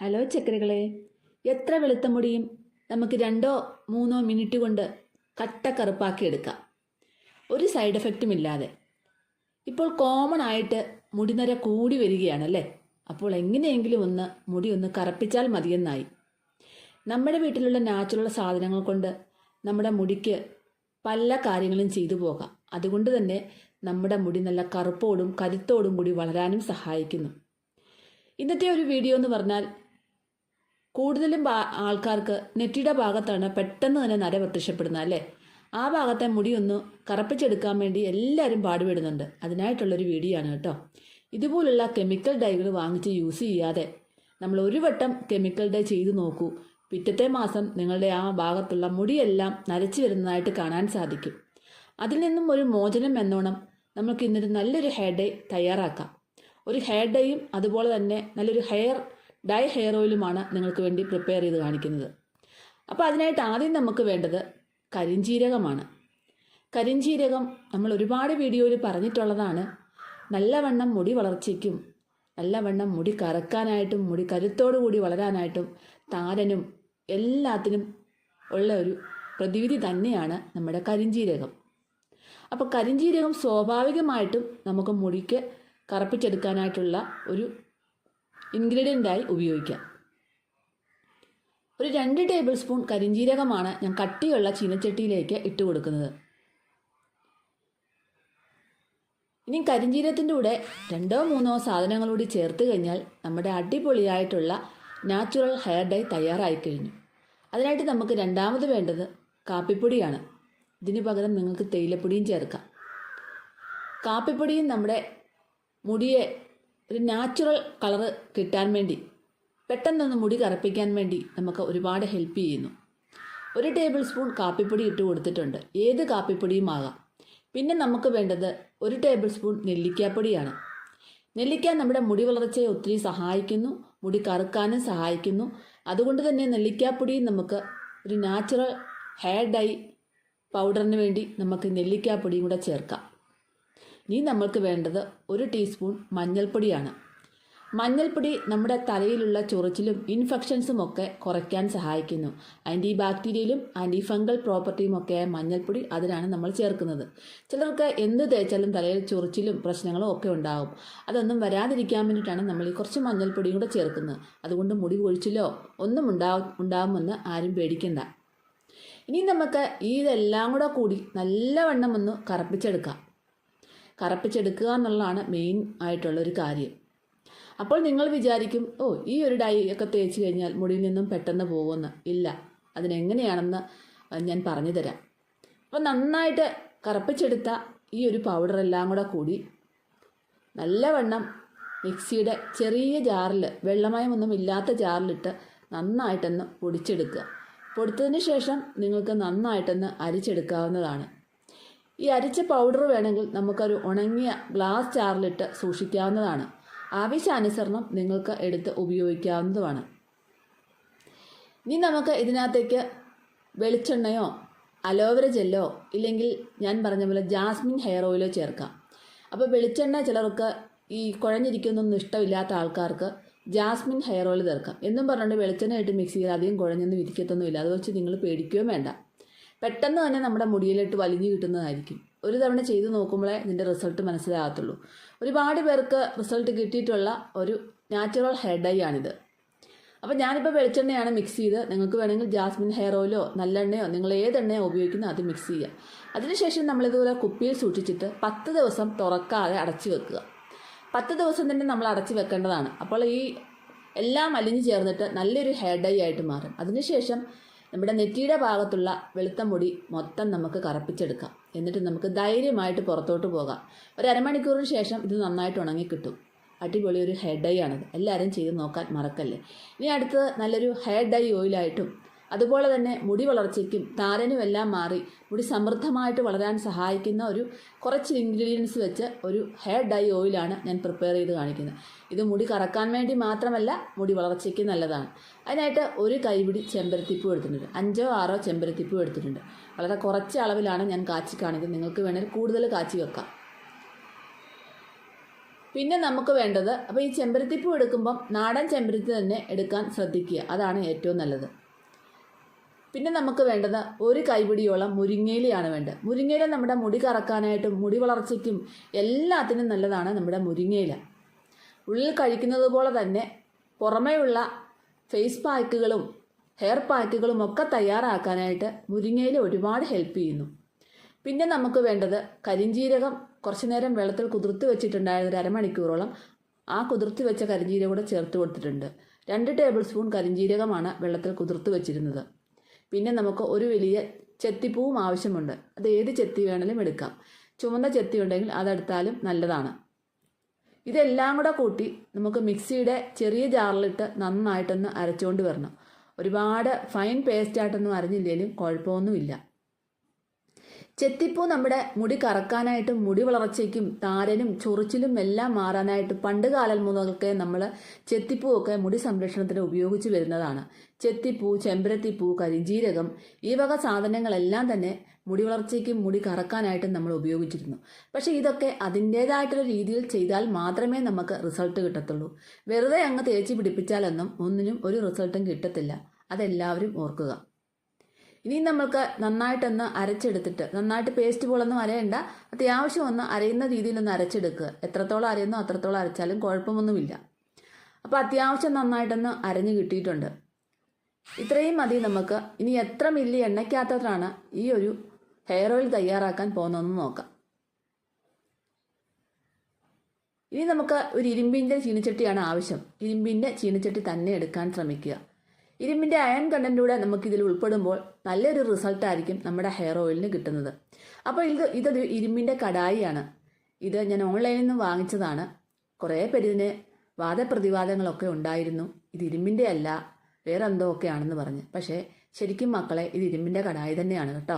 Hello ചക്കരകളെ എത്ര വെളുത്ത മുടിയും നമുക്ക് രണ്ടോ മൂന്നോ മിനിറ്റ് കൊണ്ട് കട്ട കറുപ്പാക്കി എടുക്കാം. ഒരു സൈഡ് എഫക്റ്റും ഇല്ലാതെ. ഇപ്പോൾ കോമൺ ആയിട്ട് മുടി മുടിനര കൂടി വരികയാണല്ലേ അപ്പോൾ എങ്ങനെയെങ്കിലും ഒന്ന് മുടി ഒന്ന് കറുപ്പിച്ചാൽ മതിയെന്നായി. നമ്മുടെ വീട്ടിലുള്ള നാച്ചുറൽ സാധനങ്ങൾ കൊണ്ട് നമ്മുടെ മുടിക്ക് പല കാര്യങ്ങളും ചെയ്തു പോകാം. അതുകൊണ്ട് തന്നെ നമ്മുടെ മുടി നല്ല കറുപ്പോടും കരുത്തോടും കൂടി വളരാനും സഹായിക്കുന്നു. ഇന്നത്തെ ഒരു വീഡിയോ എന്ന് പറഞ്ഞാൽ കൂടുതലും ആൾക്കാർക്ക് നെറ്റിയുടെ ഭാഗത്താണ് പെട്ടെന്ന് തന്നെ നര പ്രത്യക്ഷപ്പെടുന്നത് അല്ലേ? ആ ഭാഗത്തെ മുടി ഒന്ന് കറപ്പിച്ചെടുക്കാൻ വേണ്ടി എല്ലാവരും പാടുപെടുന്നുണ്ട്. അതിനായിട്ടുള്ളൊരു വീഡിയോ ആണ് കേട്ടോ. ഇതുപോലുള്ള കെമിക്കൽ ഡൈകൾ വാങ്ങിച്ച് യൂസ് ചെയ്യാതെ നമ്മൾ ഒരു വട്ടം കെമിക്കൽ ഡൈ ചെയ്തു നോക്കൂ. പിറ്റത്തെ മാസം നിങ്ങളുടെ ആ ഭാഗത്തുള്ള മുടിയെല്ലാം നരച്ചു വരുന്നതായിട്ട് കാണാൻ സാധിക്കും. അതിൽ നിന്നും ഒരു മോചനം എന്നോണം നമുക്ക് ഇന്നൊരു നല്ലൊരു ഹെയർ ഡൈ തയ്യാറാക്കാം. ഒരു ഹെയർ ഡൈയും അതുപോലെ തന്നെ നല്ലൊരു ഹെയർ ഡൈ ഹെയർ ഓയിലുമാണ് നിങ്ങൾക്ക് വേണ്ടി പ്രിപ്പയർ ചെയ്ത് കാണിക്കുന്നത്. അപ്പോൾ അതിനായിട്ട് ആദ്യം നമുക്ക് വേണ്ടത് കരിഞ്ജീരകമാണ് കരിഞ്ജീരകം നമ്മൾ ഒരുപാട് വീഡിയോയിൽ പറഞ്ഞിട്ടുള്ളതാണ്. നല്ലവണ്ണം മുടി വളർച്ചയ്ക്കും നല്ലവണ്ണം മുടി കറക്കാനായിട്ടും മുടി കരുത്തോടു കൂടി വളരാനായിട്ടും താരനും എല്ലാത്തിനും ഉള്ള ഒരു പ്രതിവിധി തന്നെയാണ് നമ്മുടെ കരിഞ്ജീരകം അപ്പോൾ കരിഞ്ജീരകം സ്വാഭാവികമായിട്ടും നമുക്ക് മുടിക്ക് കറപ്പിച്ചെടുക്കാനായിട്ടുള്ള ഒരു ഇൻഗ്രീഡിയന്റായി ഉപയോഗിക്കാം. ഒരു രണ്ട് ടേബിൾ സ്പൂൺ കരിഞ്ജീരകമാണ് ഞാൻ കട്ടിയുള്ള ചീനച്ചട്ടിയിലേക്ക് ഇട്ട് കൊടുക്കുന്നത്. ഇനി കരിഞ്ചീരത്തിന്റെ കൂടെ രണ്ടോ മൂന്നോ സാധനങ്ങൾ കൂടി ചേർത്ത് കഴിഞ്ഞാൽ നമ്മുടെ അടിപൊളിയായിട്ടുള്ള നാച്ചുറൽ ഹെയർ ഡൈ തയ്യാറായി കഴിഞ്ഞു. അതിനായിട്ട് നമുക്ക് രണ്ടാമത് വേണ്ടത് കാപ്പിപ്പൊടിയാണ്. ഇതിന് പകരം നിങ്ങൾക്ക് തേയിലപ്പൊടിയും ചേർക്കാം. കാപ്പിപ്പൊടിയും നമ്മുടെ മുടിയെ ഒരു നാച്ചുറൽ കളറ് കിട്ടാൻ വേണ്ടി പെട്ടെന്നൊന്ന് മുടി കറുപ്പിക്കാൻ വേണ്ടി നമുക്ക് ഒരുപാട് ഹെൽപ്പ് ചെയ്യുന്നു. ഒരു ടേബിൾ സ്പൂൺ കാപ്പിപ്പൊടി ഇട്ട് കൊടുത്തിട്ടുണ്ട്. ഏത് കാപ്പിപ്പൊടിയും ആകാം. പിന്നെ നമുക്ക് വേണ്ടത് ഒരു ടേബിൾ സ്പൂൺ നെല്ലിക്കാപ്പൊടിയാണ്. നെല്ലിക്ക നമ്മുടെ മുടി വളർച്ചയെ ഒത്തിരി സഹായിക്കുന്നു മുടി കറുക്കാനും സഹായിക്കുന്നു. അതുകൊണ്ട് തന്നെ നെല്ലിക്കാപ്പൊടിയും നമുക്ക് ഒരു നാച്ചുറൽ ഹെയർ ഡൈ പൗഡറിന് വേണ്ടി നമുക്ക് നെല്ലിക്കാപ്പൊടിയും കൂടെ ചേർക്കാം. ഇനി നമ്മൾക്ക് വേണ്ടത് ഒരു ടീസ്പൂൺ മഞ്ഞൾപ്പൊടിയാണ്. മഞ്ഞൾപ്പൊടി നമ്മുടെ തലയിലുള്ള ചൊറിച്ചിലും ഇൻഫെക്ഷൻസും ഒക്കെ കുറയ്ക്കാൻ സഹായിക്കുന്നു. ആന്റി ബാക്ടീരിയയിലും ആന്റി ഫംഗൽ പ്രോപ്പർട്ടിയും ഒക്കെ മഞ്ഞൾപ്പൊടി അതിനാണ് നമ്മൾ ചേർക്കുന്നത്. ചിലർക്ക് എന്ത് തേച്ചാലും തലയിൽ ചൊറിച്ചിലും പ്രശ്നങ്ങളും ഒക്കെ ഉണ്ടാകും അതൊന്നും വരാതിരിക്കാൻ വേണ്ടിയിട്ടാണ് നമ്മൾ ഈ കുറച്ച് മഞ്ഞൾപ്പൊടിയും കൂടെ ചേർക്കുന്നത്. അതുകൊണ്ട് മുടി കൊഴിച്ചിലോ ഒന്നും ഉണ്ടാവും ഉണ്ടാകുമെന്ന് ആരും പേടിക്കണ്ട. ഇനി നമുക്ക് ഇതെല്ലാം കൂടെ കൂടി നല്ലവണ്ണം ഒന്ന് കറപ്പിച്ചെടുക്കാം. കറപ്പിച്ചെടുക്കുക എന്നുള്ളതാണ് മെയിൻ ആയിട്ടുള്ള ഒരു കാര്യം. അപ്പോൾ നിങ്ങൾ വിചാരിക്കും ഓ ഈ ഒരു ഡൈ ഒക്കെ തേച്ച് കഴിഞ്ഞാൽ മുടിയിൽ നിന്നും പെട്ടെന്ന് പോകുമെന്ന്. ഇല്ല അതിനെങ്ങനെയാണെന്ന് ഞാൻ പറഞ്ഞു തരാം. അപ്പോൾ നന്നായിട്ട് കറപ്പിച്ചെടുത്ത ഈ ഒരു പൗഡർ എല്ലാം കൂടെ കൂടി നല്ലവണ്ണം മിക്സിയുടെ ചെറിയ ജാറിൽ വെള്ളമയമൊന്നും ഇല്ലാത്ത ജാറിലിട്ട് നന്നായിട്ടൊന്ന് പൊടിച്ചെടുക്കുക. പൊടിച്ചതിന് ശേഷം നിങ്ങൾക്ക് നന്നായിട്ടൊന്ന് അരിച്ചെടുക്കാവുന്നതാണ്. ഈ അരിച്ച പൗഡർ വേണമെങ്കിൽ നമുക്കൊരു ഉണങ്ങിയ ഗ്ലാസ് ചാറിലിട്ട് സൂക്ഷിക്കാവുന്നതാണ്. ആവശ്യാനുസരണം നിങ്ങൾക്ക് എടുത്ത് ഉപയോഗിക്കാവുന്നതുമാണ്. ഇനി നമുക്ക് ഇതിനകത്തേക്ക് വെളിച്ചെണ്ണയോ അലോവര ജെല്ലോ ഇല്ലെങ്കിൽ ഞാൻ പറഞ്ഞ പോലെ ജാസ്മിൻ ഹെയർ ഓയിലോ ചേർക്കാം. അപ്പോൾ വെളിച്ചെണ്ണ ചിലർക്ക് ഈ കുഴഞ്ഞിരിക്കുന്നൊന്നും ഇഷ്ടമില്ലാത്ത ആൾക്കാർക്ക് ജാസ്മിൻ ഹെയർ ഓയിൽ ചേർക്കാം. എന്നും പറഞ്ഞുകൊണ്ട് വെളിച്ചെണ്ണ മിക്സ് ചെയ്താൽ അധികം കുഴഞ്ഞൊന്നും ഇരിക്കത്തൊന്നുമില്ല. അത് വെച്ച് നിങ്ങൾ പേടിക്കുകയും വേണ്ട. പെട്ടെന്ന് തന്നെ നമ്മുടെ മുടിയിലിട്ട് വലിഞ്ഞു കിട്ടുന്നതായിരിക്കും. ഒരു തവണ ചെയ്ത് നോക്കുമ്പോഴേ ഇതിന്റെ റിസൾട്ട് മനസ്സിലാകത്തുള്ളൂ. ഒരുപാട് പേർക്ക് റിസൾട്ട് കിട്ടിയിട്ടുള്ള ഒരു നാച്ചുറൽ ഹെയർ ഡൈ ആണിത്. അപ്പോൾ ഞാനിപ്പോൾ വെളിച്ചെണ്ണയാണ് മിക്സ് ചെയ്ത് നിങ്ങൾക്ക് വേണമെങ്കിൽ ജാസ്മിൻ ഹെയർ ഓയിലോ നല്ലെണ്ണയോ നിങ്ങൾ ഏതെണ്ണയോ ഉപയോഗിക്കുന്നോ അത് മിക്സ് ചെയ്യുക അതിനുശേഷം നമ്മളിതുപോലെ കുപ്പിയിൽ സൂക്ഷിച്ചിട്ട് പത്ത് ദിവസം തുറക്കാതെ അടച്ചു വെക്കുക. പത്ത് ദിവസം തന്നെ നമ്മൾ അടച്ചു വെക്കേണ്ടതാണ്. അപ്പോൾ ഈ എല്ലാം അലിഞ്ഞു ചേർന്നിട്ട് നല്ലൊരു ഹെയർ ഡൈ ആയിട്ട് മാറും. അതിനുശേഷം നമ്മുടെ നെറ്റിയുടെ ഭാഗത്തുള്ള വെളുത്ത മുടി മൊത്തം നമുക്ക് കറപ്പിച്ചെടുക്കാം. എന്നിട്ട് നമുക്ക് ധൈര്യമായിട്ട് പുറത്തോട്ട് പോകാം. ഒരു അരമണിക്കൂറിന് ശേഷം ഇത് നന്നായിട്ട് ഉണങ്ങി കിട്ടും. അടിപൊളി ഒരു ഹെയർ ഡൈ ആണിത്. എല്ലാവരും ചെയ്ത് നോക്കാൻ മറക്കല്ലേ? ഇനി അടുത്തത് നല്ലൊരു ഹെയർ ഡൈ ഓയിലായിട്ടും അതുപോലെ തന്നെ മുടി വളർച്ചയ്ക്കും താരനും എല്ലാം മാറി. മുടി സമൃദ്ധമായിട്ട് വളരാൻ സഹായിക്കുന്ന ഒരു കുറച്ച് ഇൻഗ്രീഡിയൻസ് വെച്ച് ഒരു ഹെയർ ഡൈ ഓയിലാണ് ഞാൻ പ്രിപ്പയർ ചെയ്ത് കാണിക്കുന്നത്. ഇത് മുടി കറക്കാൻ വേണ്ടി മാത്രമല്ല മുടി വളർച്ചയ്ക്ക് നല്ലതാണ്. അതിനായിട്ട് ഒരു കൈപിടി ചെമ്പരത്തിപ്പൂ എടുത്തിട്ടുണ്ട്. അഞ്ചോ ആറോ ചെമ്പരത്തിപ്പൂ എടുത്തിട്ടുണ്ട്. വളരെ കുറച്ച് അളവിലാണ് ഞാൻ കാച്ചി കാണിക്കുന്നത്. നിങ്ങൾക്ക് വേണമെങ്കിൽ കൂടുതൽ കാച്ചി വെക്കാം. പിന്നെ നമുക്ക് വേണ്ടത് അപ്പോൾ ഈ ചെമ്പരത്തിപ്പൂ എടുക്കുമ്പം നാടൻ ചെമ്പരത്തി തന്നെ എടുക്കാൻ ശ്രദ്ധിക്കുക. അതാണ് ഏറ്റവും നല്ലത്. പിന്നെ നമുക്ക് വേണ്ടത് ഒരു കൈപിടിയോളം മുരിങ്ങയിലയാണ് വേണ്ടത്. മുരിങ്ങയില നമ്മുടെ മുടി കറക്കാനായിട്ടും മുടി വളർച്ചയ്ക്കും എല്ലാത്തിനും നല്ലതാണ് നമ്മുടെ മുരിങ്ങയില. ഉള്ളിൽ കഴിക്കുന്നത് പോലെ തന്നെ പുറമേയുള്ള ഫേസ് പാക്കുകളും ഹെയർ പാക്കുകളും ഒക്കെ തയ്യാറാക്കാനായിട്ട് മുരിങ്ങയില ഒരുപാട് ഹെൽപ്പ് ചെയ്യുന്നു. പിന്നെ നമുക്ക് വേണ്ടത് കരിഞ്ജീരകം കുറച്ച് നേരം വെള്ളത്തിൽ കുതിർത്ത് വെച്ചിട്ടുണ്ടായിരുന്ന ഒരു അരമണിക്കൂറോളം ആ കുതിർത്ത് വെച്ച കരിഞ്ജീരകം കൂടെ ചേർത്ത് കൊടുത്തിട്ടുണ്ട്. രണ്ട് ടേബിൾ സ്പൂൺ കരിഞ്ജീരകമാണ് വെള്ളത്തിൽ കുതിർത്ത് വെച്ചിരുന്നത്. പിന്നെ നമുക്ക് ഒരു വലിയ ചെത്തിപ്പൂവും ആവശ്യമുണ്ട്. അത് ഏത് ചെത്തി വേണമെങ്കിലും എടുക്കാം. ചുമന്ന ചെത്തി ഉണ്ടെങ്കിൽ അതെടുത്താലും നല്ലതാണ്. ഇതെല്ലാം കൂടെ കൂട്ടി നമുക്ക് മിക്സിയുടെ ചെറിയ ജാറിലിട്ട് നന്നായിട്ടൊന്ന് അരച്ചുകൊണ്ട് വരണം. ഒരുപാട് ഫൈൻ പേസ്റ്റായിട്ടൊന്നും അരഞ്ഞില്ലെങ്കിലും കുഴപ്പമൊന്നുമില്ല. ചെത്തിപ്പൂ നമ്മുടെ മുടി കറക്കാനായിട്ടും മുടി വളർച്ചയ്ക്കും താരനും ചൊറിച്ചിലും എല്ലാം മാറാനായിട്ട് പണ്ട് കാലം മുതൽക്കേ നമ്മൾ ചെത്തിപ്പൂ ഒക്കെ മുടി സംരക്ഷണത്തിന് ഉപയോഗിച്ച് വരുന്നതാണ്. ചെത്തിപ്പൂ ചെമ്പരത്തിപ്പൂ കരിഞ്ജീരകം ഈ വക സാധനങ്ങളെല്ലാം തന്നെ മുടി വളർച്ചയ്ക്കും മുടി കറക്കാനായിട്ടും നമ്മൾ ഉപയോഗിച്ചിരുന്നു. പക്ഷേ ഇതൊക്കെ അതിന്റേതായിട്ടുള്ള രീതിയിൽ ചെയ്താൽ മാത്രമേ നമുക്ക് റിസൾട്ട് കിട്ടത്തുള്ളൂ. വെറുതെ അങ്ങ് തേച്ച് പിടിപ്പിച്ചാലൊന്നും ഒന്നിനും ഒരു റിസൾട്ടും കിട്ടത്തില്ല. അതെല്ലാവരും ഓർക്കുക. ഇനി നമ്മൾക്ക് നന്നായിട്ടൊന്ന് അരച്ചെടുത്തിട്ട് നന്നായിട്ട് പേസ്റ്റ് പോലൊന്നും അരയണ്ട. അത്യാവശ്യം ഒന്ന് അരയുന്ന രീതിയിൽ ഒന്ന് അരച്ചെടുക്കുക എത്രത്തോളം അരയുന്നോ അത്രത്തോളം അരച്ചാലും കുഴപ്പമൊന്നുമില്ല. അപ്പോൾ അത്യാവശ്യം നന്നായിട്ടൊന്ന് അരഞ്ഞു കിട്ടിയിട്ടുണ്ട്. ഇത്രയും മതി നമുക്ക്. ഇനി എത്ര മില്ലി എണ്ണയ്ക്കാത്തതാണ് ഈ ഒരു ഹെയർ ഓയിൽ തയ്യാറാക്കാൻ പോകുന്നതെന്ന് നോക്കാം. ഇനി നമുക്ക് ഒരു ഇരുമ്പിന്റെ ചീനച്ചട്ടിയാണ് ആവശ്യം. ഇരുമ്പിന്റെ ചീനച്ചട്ടി തന്നെ എടുക്കാൻ ശ്രമിക്കുക. ഇരുമ്പിന്റെ അയൺ കണ്ടന്റൂടെ നമുക്കിതിൽ ഉൾപ്പെടുമ്പോൾ നല്ലൊരു റിസൾട്ടായിരിക്കും നമ്മുടെ ഹെയർ ഓയിലിന് കിട്ടുന്നത്. അപ്പോൾ ഇത് ഇതൊരു ഇരുമ്പിന്റെ കടായിയാണ്. ഇത് ഞാൻ ഓൺലൈനിൽ നിന്ന് വാങ്ങിച്ചതാണ്. കുറേ പേരിതിന് വാദപ്രതിവാദങ്ങളൊക്കെ ഉണ്ടായിരുന്നു. ഇത് ഇരുമ്പിന്റെ അല്ല വേറെന്തോ ഒക്കെ ആണെന്ന് പറഞ്ഞ്. പക്ഷേ ശരിക്കും മക്കളെ ഇത് ഇരുമ്പിന്റെ കടായി തന്നെയാണ് കേട്ടോ.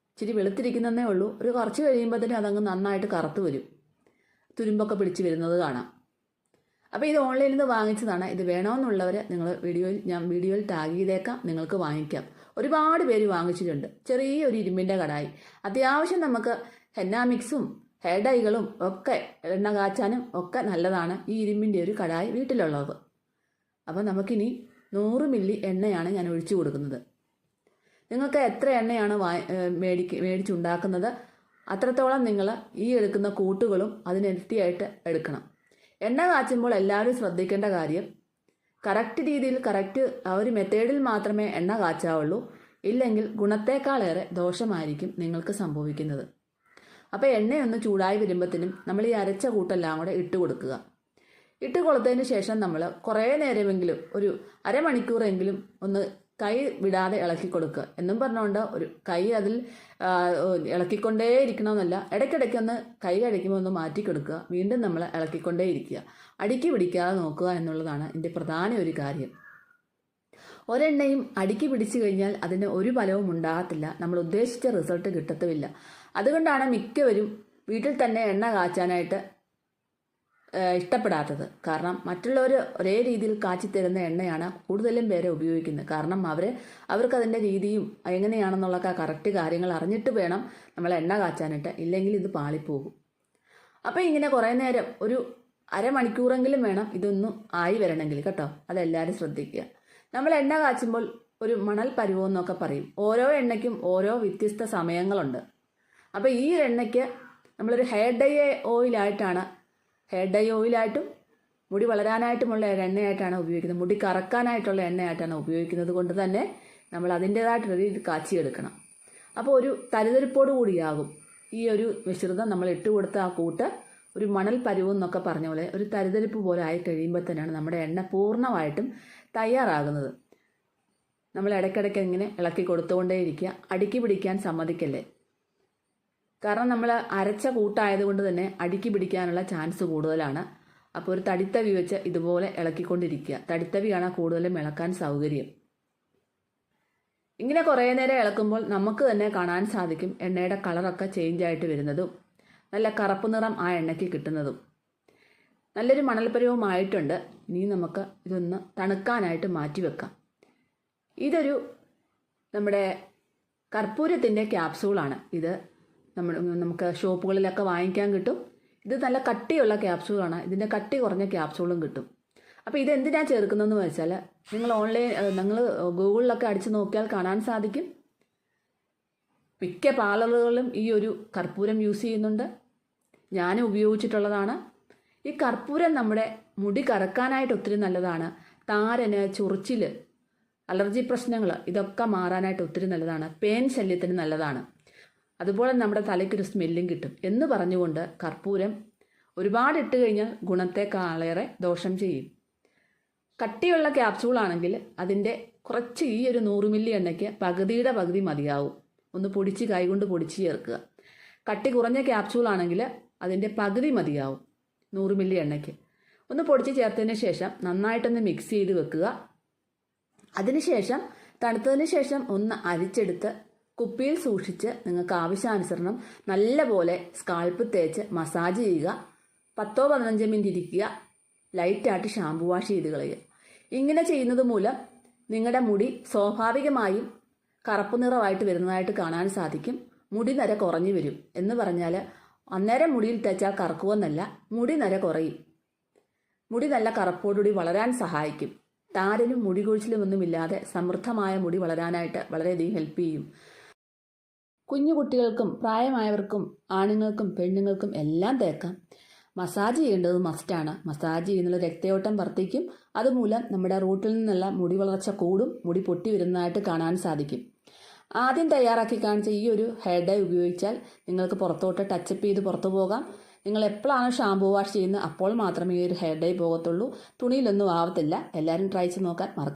ഇച്ചിരി വെളുത്തിരിക്കുന്നതേ ഉള്ളൂ. ഒരു കുറച്ച് കഴിയുമ്പോൾ തന്നെ അതങ്ങ് നന്നായിട്ട് കറുത്ത് വരും. തുരുമ്പൊക്കെ പിടിച്ച് വരുന്നത് കാണാം. അപ്പോൾ ഇത് ഓൺലൈനിൽ നിന്ന് വാങ്ങിച്ചതാണ്. ഇത് വേണമെന്നുള്ളവർ നിങ്ങൾ വീഡിയോയിൽ ഞാൻ വീഡിയോയിൽ ടാഗ് ചെയ്തേക്കാം. നിങ്ങൾക്ക് വാങ്ങിക്കാം. ഒരുപാട് പേര് വാങ്ങിച്ചിട്ടുണ്ട്. ചെറിയൊരു ഇരുമ്പിന്റെ കടായി. അത്യാവശ്യം നമുക്ക് ഹെന്ന മിക്സും ഹെയർ ഡൈകളും ഒക്കെ എണ്ണ കാച്ചാനും ഒക്കെ നല്ലതാണ് ഈ ഇരുമ്പിന്റെ ഒരു കടായി വീട്ടിലുള്ളത്. അപ്പോൾ നമുക്കിനി നൂറ് മില്ലി എണ്ണയാണ് ഞാൻ ഒഴിച്ചു കൊടുക്കുന്നത്. നിങ്ങൾക്ക് എത്ര എണ്ണയാണ് വാ മേടിക്ക് മേടിച്ചുണ്ടാക്കുന്നത്? അത്രത്തോളം നിങ്ങൾ ഈ എടുക്കുന്ന കൂട്ടുകളും അതിനെത്തിയായിട്ട് എടുക്കണം. എണ്ണ കാച്ചുമ്പോൾ എല്ലാവരും ശ്രദ്ധിക്കേണ്ട കാര്യം കറക്റ്റ് രീതിയിൽ കറക്റ്റ് ആ ഒരു മെത്തേഡിൽ മാത്രമേ എണ്ണ കാച്ചാവുള്ളൂ. ഇല്ലെങ്കിൽ ഗുണത്തേക്കാളേറെ ദോഷമായിരിക്കും നിങ്ങൾക്ക് സംഭവിക്കുന്നത്. അപ്പോൾ എണ്ണയൊന്ന് ചൂടായി വരുമ്പോഴത്തേനും നമ്മൾ ഈ അരച്ച കൂട്ടെല്ലാം കൂടെ ഇട്ട് കൊടുക്കുക. ഇട്ട് കൊടുത്തതിന് ശേഷം നമ്മൾ കുറേ നേരമെങ്കിലും ഒരു അരമണിക്കൂറെങ്കിലും ഒന്ന് കൈ വിടാതെ ഇളക്കി കൊടുക്കുക. എന്നും പറഞ്ഞുകൊണ്ട് ഒരു കൈ അതിൽ ഇളക്കിക്കൊണ്ടേ ഇരിക്കണമെന്നല്ല ഇടയ്ക്കിടയ്ക്ക് ഒന്ന് കൈ അടയ്ക്കുമ്പോൾ ഒന്ന് മാറ്റി കൊടുക്കുക. വീണ്ടും നമ്മൾ ഇളക്കിക്കൊണ്ടേ ഇരിക്കുക അടുക്കി പിടിക്കാതെ നോക്കുക എന്നുള്ളതാണ് എന്റെ പ്രധാന ഒരു കാര്യം. ഒരെണ്ണയും അടുക്കി പിടിച്ചു കഴിഞ്ഞാൽ അതിന് ഒരു ഫലവും ഉണ്ടാകത്തില്ല. നമ്മൾ ഉദ്ദേശിച്ച റിസൾട്ട് കിട്ടത്തുമില്ല. അതുകൊണ്ടാണ് മിക്കവരും വീട്ടിൽ തന്നെ എണ്ണ കാച്ചാനായിട്ട് ഇഷ്ടപ്പെടാത്തത്. കാരണം മറ്റുള്ളവർ ഒരേ രീതിയിൽ കാച്ചി തരുന്ന എണ്ണയാണ് കൂടുതലും പേരെ ഉപയോഗിക്കുന്നത്. കാരണം അവർ അവർക്ക് അതിന്റെ രീതിയും എങ്ങനെയാണെന്നുള്ളൊക്കെ കറക്റ്റ് കാര്യങ്ങൾ അറിഞ്ഞിട്ട് വേണം നമ്മൾ എണ്ണ കാച്ചാനിട്ട് ഇല്ലെങ്കിൽ ഇത് പാളിപ്പോകും. അപ്പോൾ ഇങ്ങനെ കുറേ നേരം ഒരു അരമണിക്കൂറെങ്കിലും വേണം ഇതൊന്നും ആയി വരണമെങ്കിൽ കേട്ടോ. അതെല്ലാവരും ശ്രദ്ധിക്കുക. നമ്മൾ എണ്ണ കാച്ചുമ്പോൾ ഒരു മണൽ പരുവെന്നൊക്കെ പറയും. ഓരോ എണ്ണയ്ക്കും ഓരോ വ്യത്യസ്ത സമയങ്ങളുണ്ട്. അപ്പോൾ ഈ എണ്ണയ്ക്ക് നമ്മളൊരു ഹെയർ ഡൈ ഓയിലായിട്ടാണ് ഹെയർ ഡൈ ഓയിലായിട്ടും മുടി വളരാനായിട്ടുമുള്ള എണ്ണയായിട്ടാണ് ഉപയോഗിക്കുന്നത്. മുടി കറക്കാനായിട്ടുള്ള എണ്ണയായിട്ടാണ് ഉപയോഗിക്കുന്നത്. കൊണ്ട് തന്നെ നമ്മൾ അതിന്റേതായിട്ടുള്ള രീതിയിൽ കാച്ചിയെടുക്കണം. അപ്പോൾ ഒരു തരിതരിപ്പോട് കൂടിയാകും. ഈ ഒരു മിശ്രിതം നമ്മൾ ഇട്ട് കൊടുത്ത ആ കൂട്ട് ഒരു മണൽ പരുവം എന്നൊക്കെ പറഞ്ഞ പോലെ ഒരു തരിതരിപ്പ് പോലെ ആയി കഴിയുമ്പോൾ തന്നെയാണ് നമ്മുടെ എണ്ണ പൂർണമായിട്ടും തയ്യാറാകുന്നത്. നമ്മൾ ഇടയ്ക്കിടയ്ക്ക് ഇങ്ങനെ ഇളക്കി കൊടുത്തുകൊണ്ടേയിരിക്കുക. അടുക്കി പിടിക്കാൻ സമ്മതിക്കല്ലേ? കാരണം നമ്മൾ അരച്ച കൂട്ടായതുകൊണ്ട് തന്നെ അടുക്കി പിടിക്കാനുള്ള ചാൻസ് കൂടുതലാണ്. അപ്പോൾ ഒരു തടിത്തവി വെച്ച് ഇതുപോലെ ഇളക്കിക്കൊണ്ടിരിക്കുക. തടിത്തവിയാണ് കൂടുതലും ഇളക്കാൻ സൗകര്യം. ഇങ്ങനെ കുറേ നേരം ഇളക്കുമ്പോൾ നമുക്ക് തന്നെ കാണാൻ സാധിക്കും എണ്ണയുടെ കളറൊക്കെ ചേഞ്ച് ആയിട്ട് വരുന്നതും നല്ല കറുപ്പ് നിറം ആ എണ്ണയ്ക്ക് കിട്ടുന്നതും. നല്ലൊരു മണൽപ്പരവുമായിട്ടുണ്ട്. ഇനി നമുക്ക് ഇതൊന്ന് തണുക്കാനായിട്ട് മാറ്റി വെക്കാം. ഇതൊരു നമ്മുടെ കർപ്പൂരത്തിന്റെ ക്യാപ്സൂളാണ് ഇത് നമ്മൾ നമുക്ക് ഷോപ്പുകളിലൊക്കെ വാങ്ങിക്കാൻ കിട്ടും. ഇത് നല്ല കട്ടിയുള്ള ക്യാപ്സൂളാണ് ഇതിന്റെ കട്ടി കുറഞ്ഞ ക്യാപ്സൂളും കിട്ടും. അപ്പോൾ ഇത് എന്തിനാണ് ചേർക്കുന്നതെന്ന് വെച്ചാൽ നിങ്ങൾ ഓൺലൈൻ നിങ്ങൾ ഗൂഗിളിലൊക്കെ അടിച്ച് നോക്കിയാൽ കാണാൻ സാധിക്കും. മിക്ക പാർലറുകളിലും ഈ ഒരു കർപ്പൂരം യൂസ് ചെയ്യുന്നുണ്ട്. ഞാൻ ഉപയോഗിച്ചിട്ടുള്ളതാണ്. ഈ കർപ്പൂരം നമ്മുടെ മുടി കറക്കാനായിട്ട് ഒത്തിരി നല്ലതാണ്. താരന് ചൊറിച്ചിൽ അലർജി പ്രശ്നങ്ങൾ ഇതൊക്കെ മാറാനായിട്ട് ഒത്തിരി നല്ലതാണ്. പേൻ ശല്യത്തിന് നല്ലതാണ്. അതുപോലെ നമ്മുടെ തലയ്ക്കൊരു സ്മെല്ലും കിട്ടും എന്ന് പറഞ്ഞുകൊണ്ട് കർപ്പൂരം ഒരുപാട് ഇട്ട് കഴിഞ്ഞാൽ ഗുണത്തെക്കാളേറെ ദോഷം ചെയ്യും. കട്ടിയുള്ള ക്യാപ്സൂളാണെങ്കിൽ അതിന്റെ കുറച്ച് ഈ ഒരു നൂറ് മില്ലി എണ്ണയ്ക്ക് പകുതിയുടെ പകുതി മതിയാവും. ഒന്ന് പൊടിച്ച് കൈകൊണ്ട് പൊടിച്ച് ചേർക്കുക. കട്ടി കുറഞ്ഞ ക്യാപ്സൂളാണെങ്കിൽ അതിന്റെ പകുതി മതിയാവും നൂറ് മില്ലി എണ്ണയ്ക്ക്. ഒന്ന് പൊടിച്ച് ചേർത്തതിന് ശേഷം നന്നായിട്ടൊന്ന് മിക്സ് ചെയ്ത് വെക്കുക. അതിനുശേഷം തണുത്തതിന് ശേഷം ഒന്ന് അരിച്ചെടുത്ത് കുപ്പിയിൽ സൂക്ഷിച്ച് നിങ്ങൾക്ക് ആവശ്യാനുസരണം നല്ലപോലെ സ്കാൾപ്പ് തേച്ച് മസാജ് ചെയ്യുക. പത്തോ പതിനഞ്ചോ മിനിറ്റ് ഇരിക്കുക. ലൈറ്റായിട്ട് ഷാമ്പു വാഷ് ചെയ്ത് കളയുക. ഇങ്ങനെ ചെയ്യുന്നത് മൂലം നിങ്ങളുടെ മുടി സ്വാഭാവികമായും കറുപ്പ് നിറമായിട്ട് വരുന്നതായിട്ട് കാണാൻ സാധിക്കും. മുടി നര കുറഞ്ഞു വരും എന്ന് പറഞ്ഞാൽ അന്നേരം മുടിയിൽ തേച്ചാൽ കറക്കുമെന്നല്ല മുടി നര കുറയും. മുടി നല്ല കറുപ്പോടുകൂടി വളരാൻ സഹായിക്കും. താരനും മുടി കൊഴിച്ചിലും ഒന്നുമില്ലാതെ സമൃദ്ധമായ മുടി വളരാനായിട്ട് വളരെയധികം ഹെൽപ്പ് ചെയ്യും. കുഞ്ഞു കുട്ടികൾക്കും പ്രായമായവർക്കും ആണുങ്ങൾക്കും പെണ്ണുങ്ങൾക്കും എല്ലാം തേക്കാം. മസാജ് ചെയ്യേണ്ടത് മസ്റ്റാണ് മസാജ് ചെയ്യുന്നത് രക്തയോട്ടം വർദ്ധിക്കും. അതുമൂലം നമ്മുടെ റൂട്ടിൽ നിന്നുള്ള മുടി വളർച്ച കൂടും മുടി പൊട്ടി വരുന്നതായിട്ട് കാണാൻ സാധിക്കും. ആദ്യം തയ്യാറാക്കി കാണിച്ച ഈ ഒരു ഹെയർ ഡൈ ഉപയോഗിച്ചാൽ നിങ്ങൾക്ക് പുറത്തോട്ട് ടച്ചപ്പ് ചെയ്ത് പുറത്തു പോകാം. നിങ്ങൾ എപ്പോഴാണ് ഷാംപൂ വാഷ് ചെയ്യുന്നത് അപ്പോൾ മാത്രമേ ഈ ഒരു ഹെയർ ഡൈ പോകത്തുള്ളൂ. തുണിയിലൊന്നും ആവത്തില്ല. എല്ലാവരും ട്രൈ ചെയ്ത് നോക്കാൻ മറക്കും